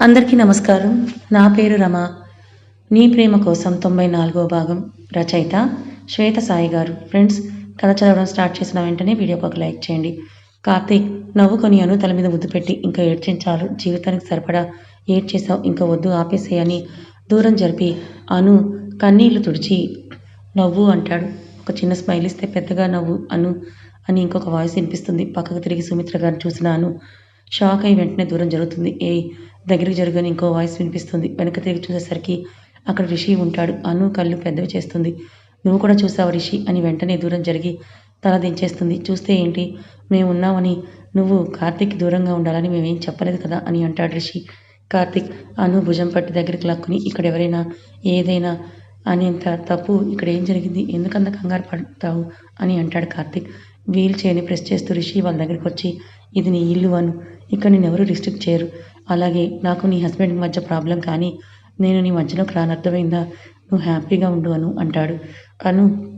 అందరికీ నమస్కారం. నా పేరు రమ. నీ ప్రేమ కోసం తొంభై నాలుగో భాగం రచయిత శ్వేత సాయి గారు. ఫ్రెండ్స్ కథ చదవడం స్టార్ట్ చేసిన వెంటనే వీడియోకి ఒక లైక్ చేయండి. కార్తీక్ నవ్వుకొని అను తల మీద ముద్దు పెట్టి ఇంకా ఏడ్చించాలు జీవితానికి సరిపడా ఏడ్చేసావు ఇంకా వద్దు ఆపేసేయని దూరం జరిపి అను కన్నీళ్ళు తుడిచి నవ్వు అంటాడు. ఒక చిన్న స్మైల్ ఇస్తే పెద్దగా నవ్వు అను అని ఇంకొక వాయిస్ వినిపిస్తుంది. పక్కకు తిరిగి సుమిత్ర గారిని చూసినాను షాక్ అయి వెంటనే దూరం జరుగుతుంది. ఏ దగ్గరికి జరగని ఇంకో వాయిస్ వినిపిస్తుంది. వెనక తిరిగి చూసేసరికి అక్కడ రిషి ఉంటాడు. అను కళ్ళు పెద్దవి చేస్తుంది. నువ్వు కూడా చూసావు రిషి అని వెంటనే దూరం జరిగి తల దించేస్తుంది. చూస్తే ఏంటి? మేము ఉన్నామని నువ్వు కార్తీక్ దూరంగా ఉండాలని మేమేం చెప్పలేదు కదా అని అంటాడు రిషి. కార్తీక్ అను భుజం పట్టి దగ్గరికి లాక్కుని ఇక్కడ ఎవరైనా ఏదైనా అనేంత తప్పు ఇక్కడ ఏం జరిగింది? ఎందుకంత కంగారు పడతావు? అని అంటాడు కార్తీక్. వీల్ చైర్ని ప్రెస్ చేస్తూ రిషి వాళ్ళ దగ్గరికి వచ్చి ఇది నీ ఇల్లు అను. ఇక్కడ నేను ఎవరు రిస్ట్రిక్ట్ చేయరు. అలాగే నాకు నీ హస్బెండ్ మధ్య ప్రాబ్లం కానీ నేను నీ మధ్యలోకి రాని. అర్థమైందా? నువ్వు హ్యాపీగా ఉండు అను అంటాడు. అను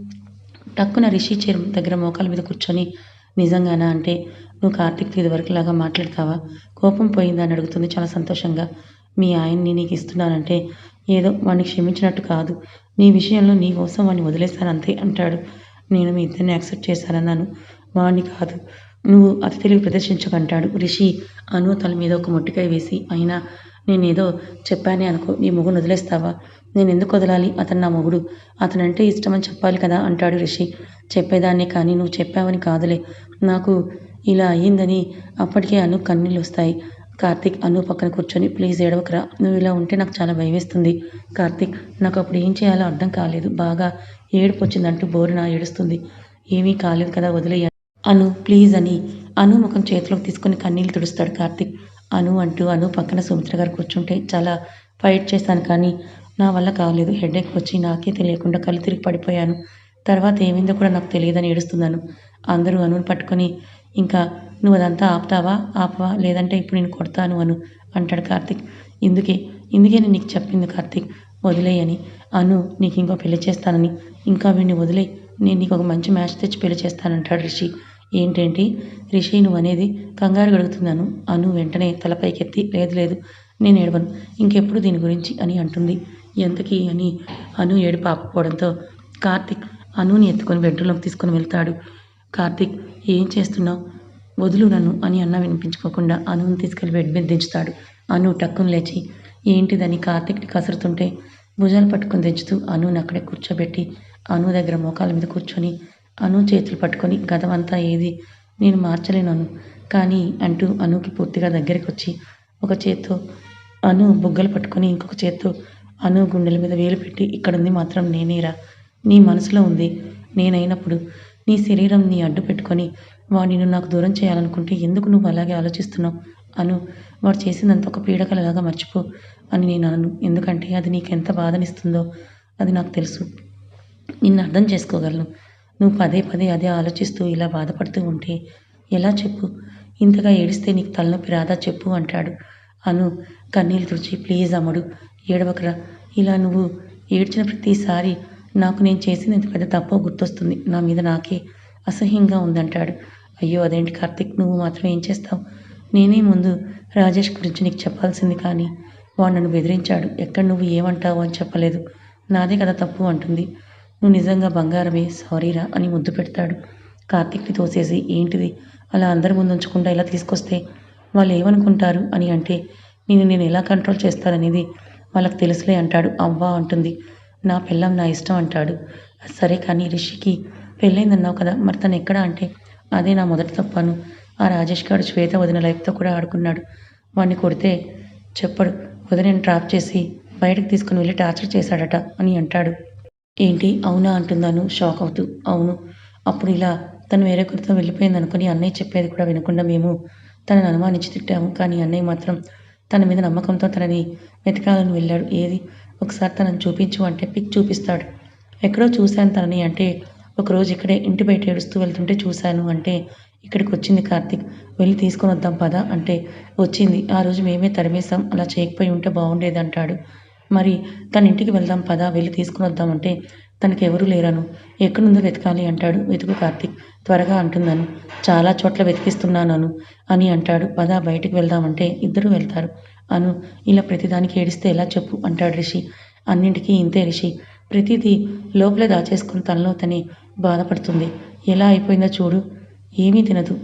టక్కున రిషి చైర్ దగ్గర మోకాల మీద కూర్చొని నిజంగానా అంటే నువ్వు కార్తీక్ ఇది వరకు లాగా మాట్లాడతావా? కోపం పోయిందా? అని అడుగుతుంది చాలా సంతోషంగా. మీ ఆయన్ని నీకు ఇస్తున్నానంటే ఏదో వాడిని క్షమించినట్టు కాదు. నీ విషయంలో నీ కోసం వాడిని వదిలేస్తాను అంతే అంటాడు. నేను మీ ఇద్దరిని యాక్సెప్ట్ చేశానన్నాను. వాడిని కాదు. నువ్వు అతి తెలివి ప్రదర్శించకంటాడు. రిషి అను తల మీద ఒక మొట్టికాయ వేసి అయినా నేనేదో చెప్పానే అనుకో నీ మొగుడు వదిలేస్తావా? నేను ఎందుకు వదలాలి? అతను నా మొగుడు. అతనంటే ఇష్టమని చెప్పాలి కదా అంటాడు రిషి. చెప్పేదాన్ని కానీ నువ్వు చెప్పావని కాదులే. నాకు ఇలా అయ్యిందని అప్పటికే అను కన్నీళ్ళు వస్తాయి. కార్తీక్ అను పక్కన కూర్చొని ప్లీజ్ ఏడవకరా నువ్వు ఇలా ఉంటే నాకు చాలా భయమేస్తుంది. కార్తీక్ నాకు అప్పుడు ఏం చేయాలో అర్థం కాలేదు. బాగా ఏడుపు వచ్చిందంటూ బోరున ఏడుస్తుంది. ఏమీ కాలేదు కదా వదిలేయ అను ప్లీజ్ అని. అను ముఖం చేతిలోకి తీసుకొని కన్నీళ్ళు తుడుస్తాడు కార్తీక్. అను అంటూ అను పక్కన సుమిత్ర గారు కూర్చుంటే చాలా ఫైట్ చేశాను కానీ నా వల్ల కాలేదు. హెడేక్ వచ్చి నాకే తెలియకుండా కళ్ళు తిరిగి పడిపోయాను. తర్వాత ఏమైందో కూడా నాకు తెలియదని ఏడుస్తున్నాను. అందరూ అనుని పట్టుకొని ఇంకా నువ్వు అదంతా ఆపుతావా? ఆపవా? లేదంటే ఇప్పుడు నేను కొడతాను అను అంటాడు కార్తీక్. ఇందుకే ఇందుకే నేను నీకు చెప్పింది కార్తిక్. వదిలేయని అను. నీకు ఇంకో పెళ్ళి చేస్తానని. ఇంకా వీడిని వదిలే నేను నీకు ఒక మంచి మ్యాచ్ తెచ్చి పెళ్ళి చేస్తానంటాడు రిషి. ఏంటేంటి? రిషి నువ్వు అనేది కంగారు గడుగుతున్నాను. అను వెంటనే తలపైకెత్తి లేదు లేదు నేను ఏడవను. ఇంకెప్పుడు దీని గురించి అని అంటుంది. ఎంతకీ అని అను ఏడు పాపపోవడంతో కార్తీక్ అనుని ఎత్తుకొని బెడ్రూమ్లోకి తీసుకొని వెళ్తాడు. కార్తీక్ ఏం చేస్తున్నావు? వదులు నన్ను అని అన్న వినిపించుకోకుండా అనుని తీసుకెళ్ళి బెడ్ మీద దించుతాడు. అను టక్కును లేచి ఏంటిదని కార్తీక్ని కసురుతుంటే భుజాలు పట్టుకొని దించుతూ అనుని అక్కడే కూర్చోబెట్టి అను దగ్గర మోకాల మీద కూర్చొని అను చేతులు పట్టుకొని గతమంతా ఏది? నేను మార్చలేను అను కానీ అంటూ అనుకి పూర్తిగా దగ్గరికి వచ్చి ఒక చేత్తో అను బుగ్గలు పట్టుకొని ఇంకొక చేత్తో అను గుండెల మీద వేలు పెట్టి ఇక్కడుంది మాత్రం నేనేరా. నీ మనసులో ఉంది. నేనైనప్పుడు నీ శరీరం నీ అడ్డు పెట్టుకొని వాడిని నాకు దూరం చేయాలనుకుంటే ఎందుకు నువ్వు అలాగే ఆలోచిస్తున్నావు? అను వాడు చేసిందంత ఒక పీడకలలాగా మర్చిపో అని నేను అనను. ఎందుకంటే అది నీకెంత బాధనిస్తుందో అది నాకు తెలుసు. నిన్ను అర్థం చేసుకోగలను. నువ్వు పదే పదే అదే ఆలోచిస్తూ ఇలా బాధపడుతూ ఉంటే ఎలా చెప్పు? ఇంతగా ఏడిస్తే నీకు తలనొప్పి రాదా చెప్పు అంటాడు. అను కన్నీళ్ళు తుడిచి ప్లీజ్ అమ్ముడు ఏడవకరా. ఇలా నువ్వు ఏడ్చిన ప్రతిసారి నాకు నేను చేసింది ఇంత పెద్ద తప్పో గుర్తొస్తుంది. నా మీద నాకే అసహ్యంగా ఉందంటాడు. అయ్యో అదేంటి కార్తిక్? నువ్వు మాత్రం ఏం చేస్తావు? నేనే ముందు రాజేష్ గురించి నీకు చెప్పాల్సింది కానీ వాడు నన్ను బెదిరించాడు. ఎక్కడ నువ్వు ఏమంటావు అని చెప్పలేదు. నాదే కదా తప్పు అంటుంది. నువ్వు నిజంగా బంగారమే సారీరా అని ముద్దు పెడతాడు. కార్తీక్ని తోసేసి ఏంటిది? అలా అందరి ముందు ఉంచకుండా ఇలా తీసుకొస్తే వాళ్ళు ఏమనుకుంటారు అని అంటే నేను నేను ఎలా కంట్రోల్ చేస్తాననేది వాళ్ళకి తెలుసులే అంటాడు. అవ్వా అంటుంది నా పిల్లం నా ఇష్టం అంటాడు. సరే కానీ రిషికి పెళ్ళైందన్నావు కదా మరి తను ఎక్కడ అంటే? అదే నా మొదటి తప్పను. ఆ రాజేష్ గారు శ్వేత వదిన లైఫ్తో కూడా ఆడుకున్నాడు. వాడిని కొడితే చెప్పడు వదినని ట్రాప్ చేసి బయటకు తీసుకుని వెళ్ళి టార్చర్ చేశాడట అని అంటాడు. ఏంటి? అవునా అంటున్నాను షాక్ అవుతూ. అవును. అప్పుడు ఇలా తను వేరొకరితో వెళ్ళిపోయింది అనుకుని అన్నయ్య చెప్పేది కూడా వినకుండా మేము తనని అనుమానించి తిట్టాము. కానీ అన్నయ్య మాత్రం తన మీద నమ్మకంతో తనని వెతకాలని వెళ్ళాడు. ఏది? ఒకసారి తనని చూపించు అంటే పిక్ చూపిస్తాడు. ఎక్కడో చూశాను తనని అంటే ఒకరోజు ఇక్కడే ఇంటి బయట ఏడుస్తూ వెళ్తుంటే చూశాను అంటే ఇక్కడికి వచ్చింది కార్తీక్. వెళ్ళి తీసుకొని వద్దాం పదా అంటే వచ్చింది. ఆ రోజు మేమే తరిమేశాం. అలా చేయకపోయి ఉంటే బాగుండేది అంటాడు మరి తన ఇంటికి వెళ్దాం పదా వెళ్ళి తీసుకుని వద్దామంటే తనకి ఎవరూ లేరాను. ఎక్కడుందో వెతకాలి అంటాడు వెతుకు కార్తీక్. త్వరగా అంటున్నాను చాలా చోట్ల వెతికిస్తున్నాను అని అంటాడు. పదా బయటికి వెళ్దామంటే ఇద్దరు వెళ్తారు. అను ఇలా ప్రతిదానికి ఏడిస్తే ఎలా చెప్పు అంటాడు రిషి. అన్నింటికీ ఇంతే రిషి. ప్రతిదీ లోపల దాచేసుకుని తనలో తనే బాధపడుతుంది. ఎలా అయిపోయిందో చూడు. ఏమీ తినదు.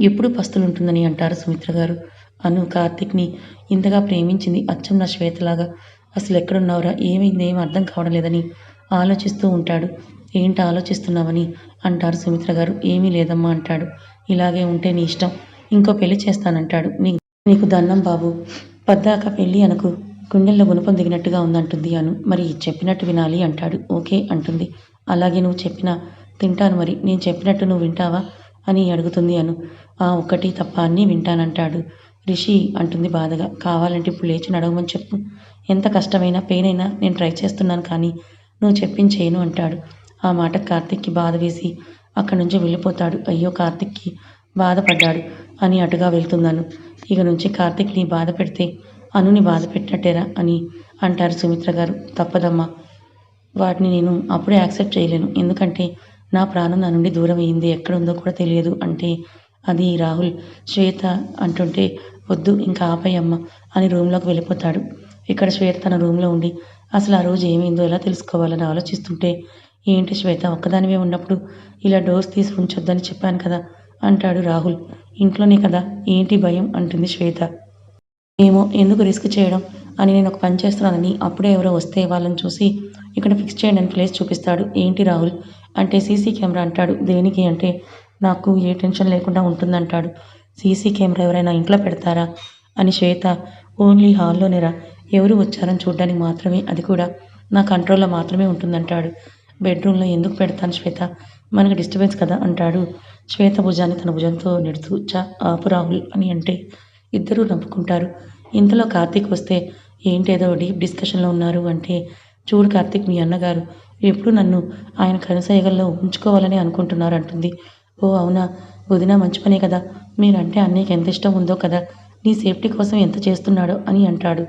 ఎప్పుడు పస్తులుంటుందని అంటారు సుమిత్ర గారు. అను కార్తిక్ని ఇంతగా ప్రేమించింది అచ్చం నా శ్వేతలాగా. అసలు ఎక్కడున్నావురా? ఏమైంది? ఏం అర్థం కావడం లేదని ఆలోచిస్తూ ఉంటాడు. ఏంటి ఆలోచిస్తున్నావని అంటారు సుమిత్ర గారు ఏమీ లేదమ్మా అంటాడు. ఇలాగే ఉంటే నీ ఇష్టం. ఇంకో పెళ్ళి చేస్తానంటాడు. నీ నీకు దండం బాబు. పద్దాక పెళ్ళి అనకు. గుండెల్లో గుణపం దిగినట్టుగా ఉందంటుంది అను. మరి చెప్పినట్టు వినాలి అంటాడు. ఓకే అంటుంది. అలాగే నువ్వు చెప్పినా తింటాను మరి. నేను చెప్పినట్టు నువ్వు వింటావా? అని అడుగుతుంది అను. ఆ ఒక్కటి తప్ప అన్నీ వింటానంటాడు. రిషి అంటుంది బాధగా. కావాలంటే ఇప్పుడు లేచి నడవమని చెప్పు. ఎంత కష్టమైనా పెయిన్ అయినా నేను ట్రై చేస్తున్నాను కానీ నువ్వు చెప్పించేయను అంటాడు. ఆ మాట కార్తిక్కి బాధ వేసి అక్కడి నుంచి వెళ్ళిపోతాడు. అయ్యో కార్తిక్కి బాధపడ్డాడు అని అటుగా వెళ్తున్నాను. ఇక నుంచి కార్తిక్ని బాధ పెడితే అనుని బాధ పెట్టినట్టేరా అని అంటారు సుమిత్ర గారు. తప్పదమ్మా. వాటిని నేను అప్పుడే యాక్సెప్ట్ చేయలేను. ఎందుకంటే నా ప్రాణం నా నుండి దూరం అయింది ఎక్కడుందో కూడా తెలియదు అంటే అది రాహుల్. శ్వేత అంటుంటే వద్దు ఇంకా ఆపై అమ్మ అని రూమ్లోకి వెళ్ళిపోతాడు. ఇక్కడ శ్వేత తన రూమ్లో ఉండి అసలు ఆ రోజు ఏమైందో ఎలా తెలుసుకోవాలని ఆలోచిస్తుంటే ఏంటి శ్వేత ఒక్కదానివే ఉన్నప్పుడు ఇలా డోర్స్ తీసి ఉంచొద్దని చెప్పాను కదా అంటాడు రాహుల్. ఇంట్లోనే కదా ఏంటి భయం? అంటుంది శ్వేత. ఏమో ఎందుకు రిస్క్ చేయడం? అని నేను ఒక పని చేస్తున్నానని అప్పుడే ఎవరో వస్తే వాళ్ళని చూసి ఇక్కడ ఫిక్స్ చేయండి అని ప్లేస్ చూపిస్తాడు. ఏంటి రాహుల్? అంటే సీసీ కెమెరా అంటాడు దేనికి అంటే నాకు ఏ టెన్షన్ లేకుండా ఉంటుందంటాడు. సీసీ కెమెరా ఎవరైనా ఇంట్లో పెడతారా? అని శ్వేత ఓన్లీ హాల్లోనేరా ఎవరు వచ్చారని చూడడానికి మాత్రమే అది కూడా నా కంట్రోల్లో మాత్రమే ఉంటుందంటాడు. బెడ్రూమ్లో ఎందుకు పెడతాను శ్వేత? మనకు డిస్టర్బెన్స్ కదా అంటాడు. శ్వేత భుజాన్ని తన భుజంతో నెడుతూ చా ఆపు రాహుల్ అని అంటే ఇద్దరూ నవ్వుకుంటారు. ఇంతలో కార్తీక్ వస్తే ఏంటేదో డీప్ డిస్కషన్లో ఉన్నారు అంటే చూడు కార్తీక్ మీ అన్నగారు ఎప్పుడు నన్ను ఆయన కనుసైగల్లో ఉంచుకోవాలని అనుకుంటున్నారు అంటుంది ఓ అవునా? వదిన మంచి పనే కదా. మీరంటే అన్నయ్యకి ఎంత ఇష్టం ఉందో కదా. నీ సేఫ్టీ కోసం ఎంత చేస్తున్నాడో అని అంటాడు.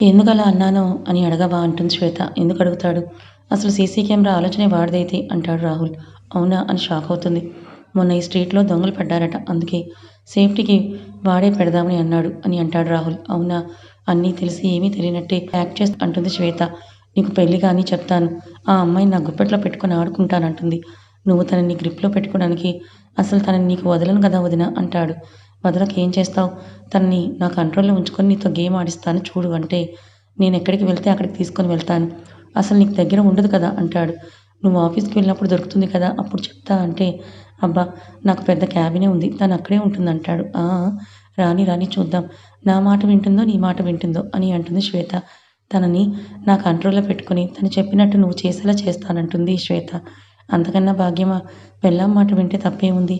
ఎందుకలా అన్నానో అని అడగవా అంటుంది శ్వేత. ఎందుకు అడుగుతాడు? అసలు సీసీ కెమెరా ఆలోచనే వాడిదైతే అంటాడు రాహుల్. అవునా అని షాక్ అవుతుంది. మొన్న ఈ స్ట్రీట్లో దొంగలు పడ్డారట అందుకే. సేఫ్టీకి వాడే పెడదామని అన్నాడు అని అంటాడు రాహుల్. అవునా? అన్నీ తెలిసి ఏమీ తెలియనట్టే యాక్ట్ చేస్తా అంటుంది శ్వేత. నీకు పెళ్ళి కానీ చెప్తాను. ఆ అమ్మాయిని నా గుప్పెట్లో పెట్టుకొని ఆడుకుంటానంటుంది నువ్వు తనని గ్రిప్లో పెట్టుకోవడానికి అసలు తనని నీకు వదలను కదా వదిన అంటాడు. వదలకు ఏం చేస్తావు? తనని నా కంట్రోల్లో ఉంచుకొని నీతో గేమ్ ఆడిస్తాను చూడు అంటే నేను ఎక్కడికి వెళ్తే అక్కడికి తీసుకొని వెళ్తాను. అసలు నీకు దగ్గర ఉండదు కదా అంటాడు. నువ్వు ఆఫీస్కి వెళ్ళినప్పుడు దొరుకుతుంది కదా అప్పుడు చెప్తా అంటే అబ్బా నాకు పెద్ద క్యాబినే ఉంది తను అక్కడే ఉంటుంది అంటాడు "ఆ, రాని రాని చూద్దాం. నా మాట వింటుందో నీ మాట వింటుందో అని అంటుంది శ్వేత. తనని నా కంట్రోల్లో పెట్టుకొని తను చెప్పినట్టు నువ్వు చేసేలా చేస్తానంటుంది శ్వేత. అంతకన్నా భాగ్యమా? పెళ్ళాం మాట వింటే తప్పేముంది?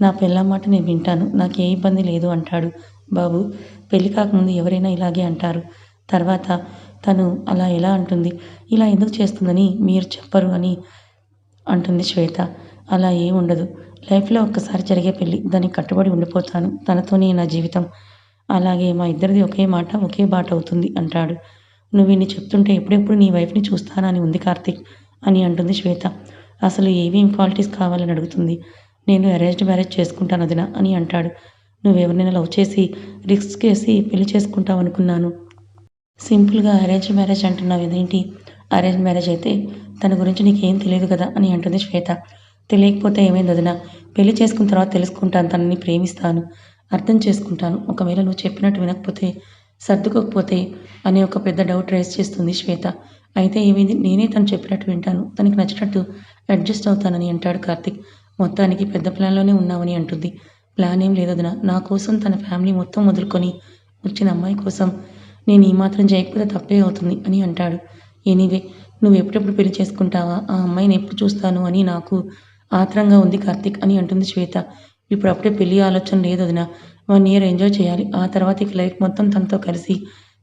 నా పెళ్ళాం మాట నేను వింటాను నాకు ఏ ఇబ్బంది లేదు అంటాడు బాబు. పెళ్ళి కాకముందు ఎవరైనా ఇలాగే అంటారు. తర్వాత తను అలా ఎలా అంటుంది? ఇలా ఎందుకు చేస్తుందని మీరు చెప్పరు అని అంటుంది శ్వేత. అలా ఏం ఉండదు. లైఫ్లో ఒక్కసారి జరిగే పెళ్ళి దానికి కట్టుబడి ఉండిపోతాను తనతోనే నా జీవితం. అలాగే మా ఇద్దరిది ఒకే మాట ఒకే బాట అవుతుంది అంటాడు. నువ్వు ఇన్ని చెప్తుంటే ఎప్పుడెప్పుడు నీ వైఫ్ని చూస్తానని ఉంది కార్తిక్ అని అంటుంది శ్వేత. అసలు ఏవేం క్వాలిటీస్ కావాలని అడుగుతుంది. నేను అరేంజ్డ్ మ్యారేజ్ చేసుకుంటాను వదిన అని అంటాడు. నువ్వెవరినైనా లవ్ చేసి రిస్క్ చేసి పెళ్ళి చేసుకుంటావు అనుకున్నాను సింపుల్గా అరేంజ్ మ్యారేజ్ అంటున్నావు ఇదేంటి? అరేంజ్ మ్యారేజ్ అయితే తన గురించి నీకేం తెలియదు కదా అని అంటుంది శ్వేత. తెలియకపోతే ఏమైంది వదిన పెళ్ళి చేసుకున్న తర్వాత తెలుసుకుంటాను తనని ప్రేమిస్తాను. అర్థం చేసుకుంటాను. ఒకవేళ నువ్వు చెప్పినట్టు వినకపోతే సర్దుకోకపోతే అనే ఒక పెద్ద డౌట్ రైజ్ చేస్తుంది శ్వేత. అయితే ఏమైంది? నేనే తను చెప్పినట్టు వింటాను. తనకి నచ్చినట్టు అడ్జస్ట్ అవుతానని అంటాడు కార్తిక్. మొత్తానికి పెద్ద ప్లాన్లోనే ఉన్నావని అంటుంది. ప్లాన్ ఏం లేదు వదిన నా కోసం తన ఫ్యామిలీ మొత్తం వదులుకొని వచ్చిన అమ్మాయి కోసం నేను ఈ మాత్రం చేయకపోతే తప్పే అవుతుంది అని అంటాడు. ఎనీవే నువ్వు ఎప్పుడెప్పుడు పెళ్ళి చేసుకుంటావా? ఆ అమ్మాయిని ఎప్పుడు చూస్తాను అని నాకు ఆత్రంగా ఉంది కార్తిక్ అని అంటుంది శ్వేత. ఇప్పుడు అప్పుడే పెళ్ళి ఆలోచన లేదు వదిన వన్ ఇయర్ ఎంజాయ్ చేయాలి. ఆ తర్వాత ఇక లైఫ్ మొత్తం తనతో కలిసి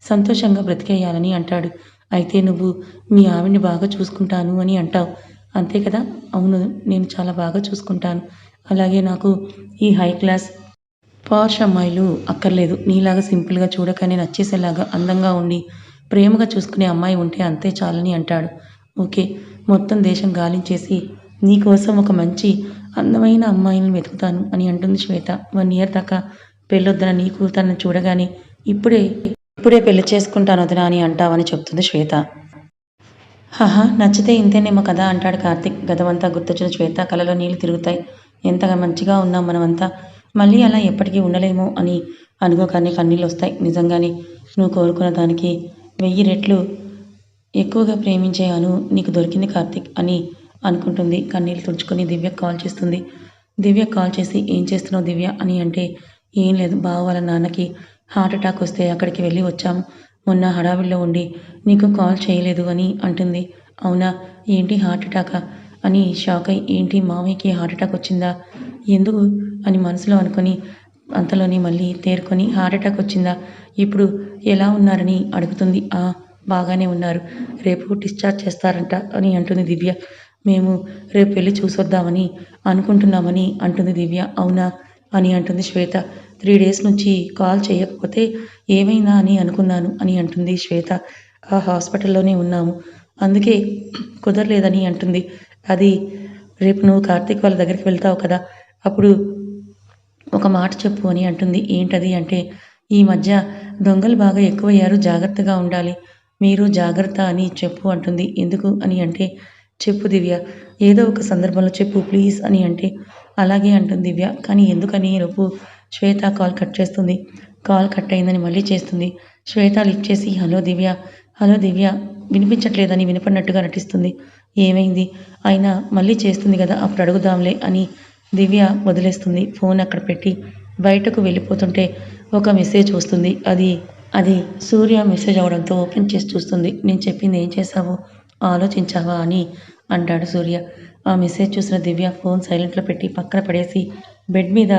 సంతోషంగా బ్రతికేయాలని అంటాడు. అయితే నువ్వు మీ ఆవిడ్ని బాగా చూసుకుంటాను అని అంటావు. అంతే కదా? అవును నేను చాలా బాగా చూసుకుంటాను. అలాగే నాకు ఈ హై క్లాస్ పార్ష్ అమ్మాయిలు అక్కర్లేదు. నీలాగా సింపుల్గా చూడకనే నచ్చేసేలాగా అందంగా ఉండి ప్రేమగా చూసుకునే అమ్మాయి ఉంటే అంతే చాలని అంటాడు. ఓకే మొత్తం దేశం గాలించేసి నీకోసం ఒక మంచి అందమైన అమ్మాయిని వెతుకుతాను అని అంటుంది శ్వేత. వన్ ఇయర్ దాకా పెళ్ళొద్దున నీకు తనను చూడగానే ఇప్పుడే ఇప్పుడే పెళ్ళి చేసుకుంటాను వదినా అని అంటావని చెప్తుంది శ్వేత. హహా నచ్చితే ఇంతేనేమో కదా అంటాడు కార్తిక్. గతమంతా గుర్తొచ్చిన శ్వేత కలలో నీళ్ళు తిరుగుతాయి. ఎంతగా మంచిగా ఉన్నాం మనమంతా. మళ్ళీ అలా ఎప్పటికీ ఉండలేము అని అనుకోగానే కన్నీళ్ళు వస్తాయి నిజంగానే నువ్వు కోరుకున్న దానికి వెయ్యి రెట్లు ఎక్కువగా ప్రేమించే అను నీకు దొరికింది కార్తిక్ అని అనుకుంటుంది. కన్నీళ్ళు తుడుచుకొని దివ్య కాల్ చేస్తుంది. దివ్య కాల్ చేసి ఏం చేస్తున్నావు దివ్య? అని అంటే ఏం లేదు. బావ వాళ్ళ నాన్నకి హార్ట్ అటాక్ వస్తే అక్కడికి వెళ్ళి వచ్చాము. మొన్న హడావిడిలో ఉండి నీకు కాల్ చేయలేదు అని అంటుంది. అవునా? ఏంటి హార్ట్ అటాకా అని షాక్ అయి ఏంటి మామయ్యకి హార్ట్ అటాక్ వచ్చిందా? ఎందుకు అని మనసులో అనుకొని అంతలోనే మళ్ళీ తేరుకొని హార్ట్ అటాక్ వచ్చిందా? ఇప్పుడు ఎలా ఉన్నారని అడుగుతుంది. ఆ బాగానే ఉన్నారు. రేపు డిశ్చార్జ్ చేస్తారంట అని అంటుంది దివ్య. మేము రేపు వెళ్ళి చూసొద్దామని అనుకుంటున్నామని అంటుంది దివ్య. అవునా అని అంటుంది శ్వేత. త్రీ డేస్ నుంచి కాల్ చేయకపోతే ఏమైనా అని అనుకున్నాను అని అంటుంది శ్వేత. ఆ హాస్పిటల్లోనే ఉన్నాము. అందుకే కుదరలేదని అంటుంది. అది రేపు నువ్వు కార్తీక్ వాళ్ళ దగ్గరికి వెళ్తావు కదా అప్పుడు ఒక మాట చెప్పు అని అంటుంది. ఏంటది అంటే ఈ మధ్య దొంగలు బాగా ఎక్కువయ్యారు జాగ్రత్తగా ఉండాలి. మీరు జాగ్రత్త అని చెప్పు అంటుంది. ఎందుకు అని అంటే చెప్పు దివ్య ఏదో ఒక సందర్భంలో చెప్పు ప్లీజ్ అని అంటే అలాగే అంటుంది దివ్య. కానీ ఎందుకని రేపు శ్వేత కాల్ కట్ చేస్తుంది. కాల్ కట్ అయిందని మళ్ళీ చేస్తుంది. శ్వేత లిఫ్ట్ చేసి హలో దివ్య హలో దివ్య వినిపించట్లేదని వినపడినట్టుగా నటిస్తుంది. ఏమైంది? అయినా మళ్ళీ చేస్తుంది కదా అప్పుడు అడుగుదాంలే అని దివ్య వదిలేస్తుంది. ఫోన్ అక్కడ పెట్టి బయటకు వెళ్ళిపోతుంటే ఒక మెసేజ్ వస్తుంది. అది అది సూర్య మెసేజ్ అవడంతో ఓపెన్ చేసి చూస్తుంది. నేను చెప్పింది ఏం చేశావు? ఆలోచించావా? అని అంటాడు సూర్య. ఆ మెసేజ్ చూసిన దివ్య ఫోన్ సైలెంట్లో పెట్టి పక్కన పడేసి బెడ్ మీద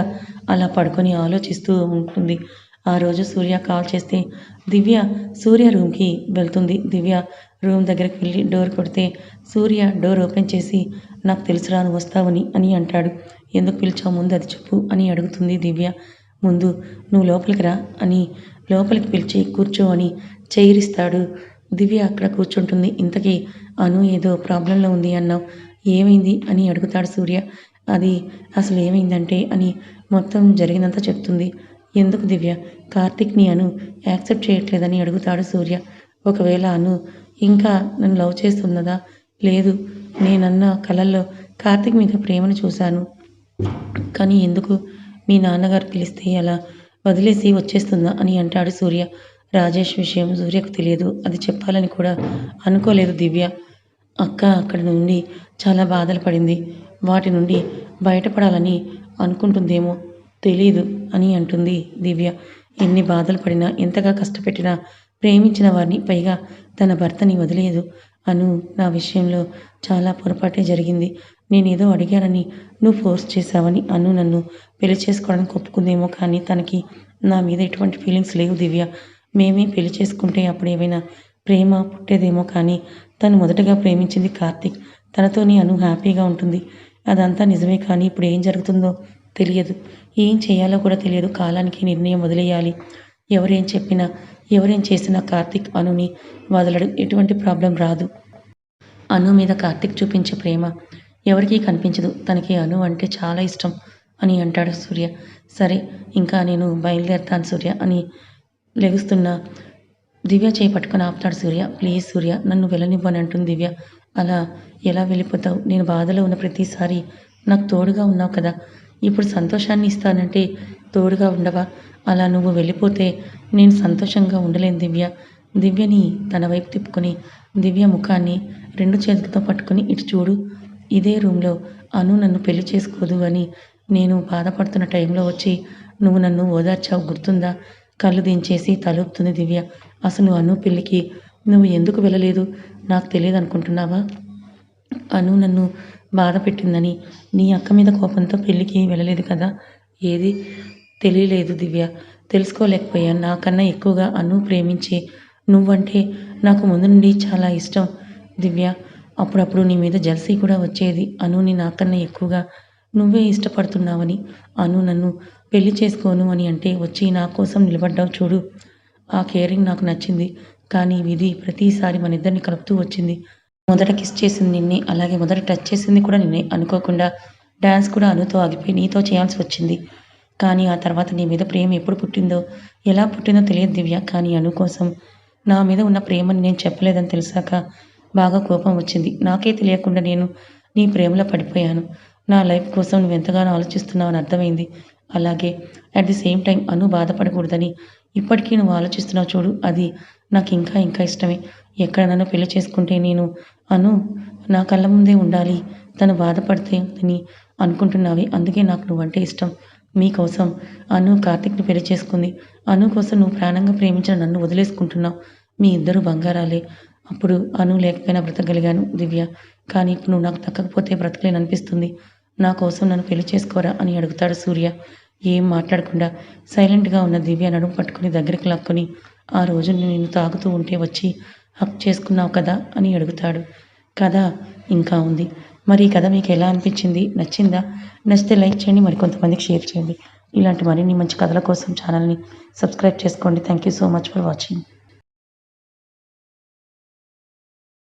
అలా పడుకొని ఆలోచిస్తూ ఉంటుంది. ఆ రోజు సూర్య కాల్ చేస్తే దివ్య సూర్య రూమ్కి వెళ్తుంది. దివ్య రూమ్ దగ్గరికి వెళ్ళి డోర్ కొడితే సూర్య డోర్ ఓపెన్ చేసి నాకు తెలుసురా నువ్వు వస్తావని అని అంటాడు. ఎందుకు పిలిచావు? ముందు అది చెప్పు అని అడుగుతుంది దివ్య. ముందు నువ్వు లోపలికి రా అని లోపలికి పిలిచి కూర్చో అని చైరిస్తాడు దివ్య అక్కడ కూర్చుంటుంది. ఇంతకీ అను ఏదో ప్రాబ్లంలో ఉంది అన్నావు. ఏమైంది అని అడుగుతాడు సూర్య. అది అసలు ఏమైందంటే అని మొత్తం జరిగినంత చెప్తుంది. ఎందుకు దివ్య? కార్తిక్ని అను యాక్సెప్ట్ చేయట్లేదని అడుగుతాడు సూర్య. ఒకవేళ అను ఇంకా నన్ను లవ్ చేస్తున్నదా లేదు నేనన్న కళల్లో కార్తిక్ మీద ప్రేమను చూశాను. కానీ ఎందుకు? మీ నాన్నగారు పిలిస్తే అలా వదిలేసి వచ్చేస్తుందా అని అంటాడు సూర్య. రాజేష్ విషయం సూర్యకు తెలియదు. అది చెప్పాలని కూడా అనుకోలేదు దివ్య. అక్క అక్కడి నుండి చాలా బాధలు పడింది. వాటి నుండి బయటపడాలని అనుకుంటుందేమో తెలీదు అని అంటుంది దివ్య. ఎన్ని బాధలు పడినా ఎంతగా కష్టపెట్టినా ప్రేమించిన వారిని పైగా తన భర్తని వదిలేదు. అను నా విషయంలో చాలా పొరపాటే జరిగింది. నేనేదో అడిగానని నువ్వు ఫోర్స్ చేశావని అను నన్ను పెళ్ళి చేసుకోవడానికి ఒప్పుకుందేమో కానీ తనకి నా మీద ఎటువంటి ఫీలింగ్స్ లేవు దివ్య. మేమే పెళ్ళి చేసుకుంటే అప్పుడు ఏమైనా ప్రేమ పుట్టేదేమో కానీ తను మొదటగా ప్రేమించింది కార్తీక్. తనతోనే అను హ్యాపీగా ఉంటుంది. అదంతా నిజమే కానీ ఇప్పుడు ఏం జరుగుతుందో తెలియదు. ఏం చేయాలో కూడా తెలియదు. కాలానికి నిర్ణయం వదిలేయాలి. ఎవరేం చెప్పినా ఎవరేం చేసినా కార్తీక్ అనుని వదలడు. ఎటువంటి ప్రాబ్లం రాదు. అను మీద కార్తీక్ చూపించే ప్రేమ ఎవరికీ కనిపించదు. తనకి అను అంటే చాలా ఇష్టం అని అంటాడు సూర్య. సరే ఇంకా నేను బయలుదేరుతాను సూర్య అని లెగుస్తున్న దివ్య చేయి పట్టుకుని ఆపుతాడు సూర్య. ప్లీజ్ సూర్య నన్ను వెళ్ళనివ్వని అంటుంది దివ్య. అలా ఎలా వెళ్ళిపోతావు? నేను బాధలో ఉన్న ప్రతిసారి నాకు తోడుగా ఉన్నావు కదా. ఇప్పుడు సంతోషాన్ని ఇస్తానంటే తోడుగా ఉండవా? అలా నువ్వు వెళ్ళిపోతే నేను సంతోషంగా ఉండలేను దివ్య. దివ్యని తన వైపు తిప్పుకొని దివ్య ముఖాన్ని రెండు చేతులతో పట్టుకుని ఇటు చూడు ఇదే రూమ్లో అను నన్ను పెళ్ళి చేసుకోదు అని నేను బాధపడుతున్న టైంలో వచ్చి నువ్వు నన్ను ఓదార్చావు గుర్తుందా కళ్ళు దించేసి తలుపుతుంది దివ్య. అసలు అను పెళ్ళికి నువ్వు ఎందుకు వెళ్ళలేదు? నాకు తెలియదు అనుకుంటున్నావా? అను నన్ను బాధ పెట్టిందని. నీ అక్క మీద కోపంతో పెళ్ళికి వెళ్ళలేదు కదా? ఏది? తెలియలేదు దివ్య. తెలుసుకోలేకపోయా నాకన్నా ఎక్కువగా అను ప్రేమించే నువ్వంటే నాకు ముందు నుండి చాలా ఇష్టం దివ్య. అప్పుడప్పుడు నీ మీద జలసీ కూడా వచ్చేది అనుని నాకన్నా ఎక్కువగా. నువ్వే ఇష్టపడుతున్నావని. అను నన్ను పెళ్ళి చేసుకోను అని అంటే వచ్చి నా కోసం నిలబడ్డావు చూడు. ఆ కేరింగ్ నాకు నచ్చింది. కానీ విధి ప్రతిసారి మన ఇద్దరిని కలుపుతూ వచ్చింది. మొదట కిస్ చేసింది నిన్నే అలాగే మొదట టచ్ చేసింది కూడా నిన్నే అనుకోకుండా డ్యాన్స్ కూడా అనుతో ఆగిపోయి నీతో చేయాల్సి వచ్చింది. కానీ ఆ తర్వాత నీ మీద ప్రేమ ఎప్పుడు పుట్టిందో ఎలా పుట్టిందో తెలియదు దివ్య. కానీ అను కోసం నా మీద ఉన్న ప్రేమని నేను చెప్పలేదని తెలిసాక బాగా కోపం వచ్చింది. నాకే తెలియకుండా నేను నీ ప్రేమలో పడిపోయాను. నా లైఫ్ కోసం నువ్వు ఎంతగానో ఆలోచిస్తున్నావు అని అర్థమైంది. అలాగే at the same time Anu బాధపడకూడదని ఇప్పటికీ నువ్వు ఆలోచిస్తున్నావు చూడు అది నాకు ఇంకా ఇంకా ఇష్టమే. ఎక్కడ నన్ను పెళ్ళి చేసుకుంటే నేను అను నా కళ్ళ ముందే ఉండాలి. తను బాధపడితే అని అనుకుంటున్నావి అందుకే నాకు నువ్వంటే ఇష్టం. మీకోసం అను కార్తిక్ని పెళ్ళి చేసుకుంది. అను కోసం నువ్వు ప్రాణంగా ప్రేమించిన నన్ను వదిలేసుకుంటున్నావు. మీ ఇద్దరు బంగారాలే. అప్పుడు అను లేకపోయినా బ్రతకగలిగాను దివ్య. కానీ ఇప్పుడు నువ్వు నాకు దక్కకపోతే బ్రతకలేను అనిపిస్తుంది నా కోసం నన్ను పెళ్ళి చేసుకోరా అని అడుగుతాడు సూర్య. ఏం మాట్లాడకుండా సైలెంట్గా ఉన్న దివ్య నడుము పట్టుకుని దగ్గరికి లాక్కొని ఆ రోజు నేను తాగుతూ ఉంటే వచ్చి హక్ చేసుకున్నావు కదా? అని అడుగుతాడు. కథ ఇంకా ఉంది. మరి ఈ కథ మీకు ఎలా అనిపించింది? నచ్చిందా? నచ్చితే లైక్ చేయండి మరి కొంతమందికి షేర్ చేయండి. ఇలాంటి మరిన్ని మంచి కథల కోసం ఛానల్ని సబ్స్క్రైబ్ చేసుకోండి. Thank you so much for watching.